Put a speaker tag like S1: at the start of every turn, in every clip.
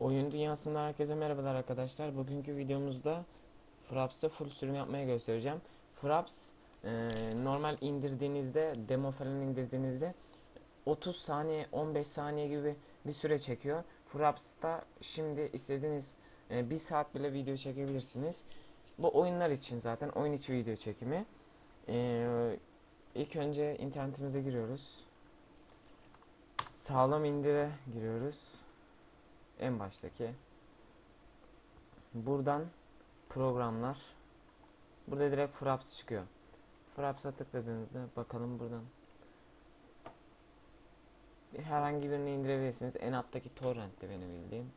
S1: Oyun dünyasından herkese merhabalar arkadaşlar. Bugünkü videomuzda Fraps'ta full sürüm yapmaya göstereceğim. Fraps e, normal indirdiğinizde, demo falan indirdiğinizde 30 saniye, 15 saniye gibi bir süre çekiyor. Fraps'ta şimdi istediğiniz e, bir saat bile video çekebilirsiniz. Bu oyunlar için zaten oyun içi video çekimi. E, ilk önce internetimize giriyoruz. Sağlam indire giriyoruz en baştaki. Buradan programlar. Burada direkt Fraps çıkıyor. Fraps'a tıkladığınızda bakalım buradan. Herhangi birini indirebilirsiniz. En alttaki torrentte benim bildiğim.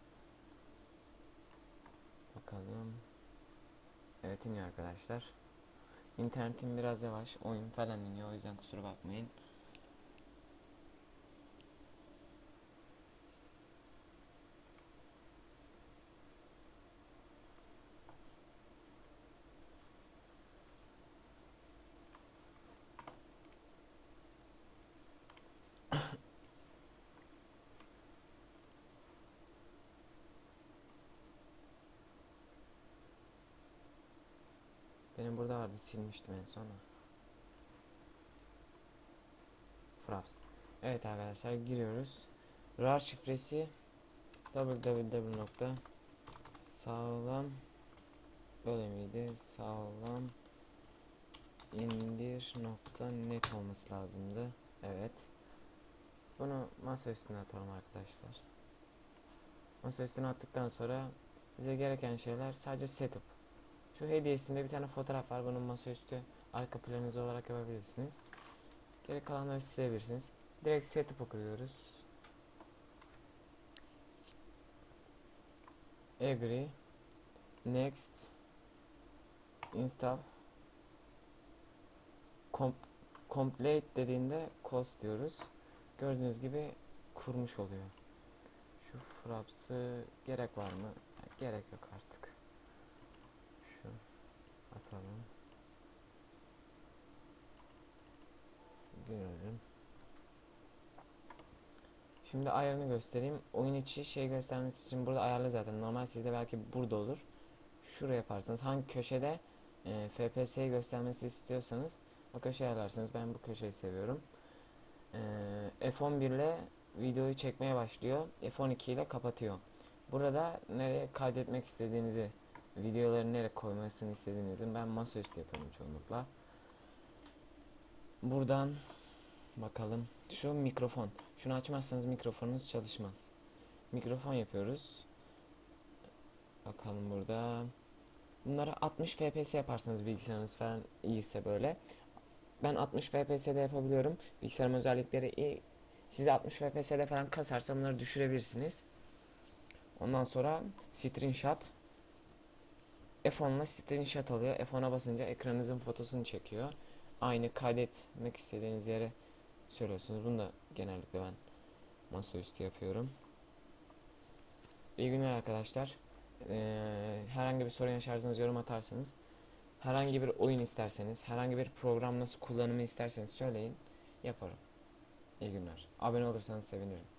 S1: Bakalım. Evet iniyor arkadaşlar. İnternetim biraz yavaş. Oyun falan iniyor. O yüzden kusura bakmayın Benim burada vardı silmiştim en son. Fraps. Evet arkadaşlar giriyoruz. RAR şifresi www sağlam böyle miydi? Sağlam indir net olması lazımdı. Evet. Bunu masa üstüne atalım arkadaşlar. Masa üstüne attıktan sonra bize gereken şeyler sadece setup. Şu hediyesinde bir tane fotoğraf var. Bunun masaüstü arka planınız olarak yapabilirsiniz. Geri kalanları silebilirsiniz. Direkt setup'a kuruyoruz. Agree. Next. Install. Com complete dediğinde cost diyoruz. Gördüğünüz gibi kurmuş oluyor. Şu fraps'ı gerek var mı? Gerek yok artık. Şu atalım. Girelim. Şimdi ayarını göstereyim. Oyun içi şey göstermesi için burada ayarlı zaten. Normal sizde belki burada olur. Şuraya yaparsanız hangi köşede e, FPS'yi göstermesi istiyorsanız o köşeye ayarlarsınız. Ben bu köşeyi seviyorum. E, F11 ile videoyu çekmeye başlıyor. F12 ile kapatıyor. Burada nereye kaydetmek istediğinizi videoları nereye koymasını istediğinizin ben masaüstü yapıyorum çoğunlukla. Buradan bakalım. Şu mikrofon. Şunu açmazsanız mikrofonunuz çalışmaz. Mikrofon yapıyoruz. Bakalım burada. Bunları 60 FPS yaparsanız bilgisayarınız falan iyiyse böyle. Ben 60 FPS'de yapabiliyorum. Bilgisayarım özellikleri iyi. Siz de 60 FPS'de falan kasarsa bunları düşürebilirsiniz. Ondan sonra screenshot F10 ile screenshot alıyor. F10'a basınca ekranınızın fotosunu çekiyor. Aynı kaydetmek istediğiniz yere söylüyorsunuz. Bunu da genellikle ben masaüstü yapıyorum. İyi günler arkadaşlar. Ee, herhangi bir sorun yaşarsanız yorum atarsanız, herhangi bir oyun isterseniz, herhangi bir program nasıl kullanımı isterseniz söyleyin. Yaparım. İyi günler. Abone olursanız sevinirim.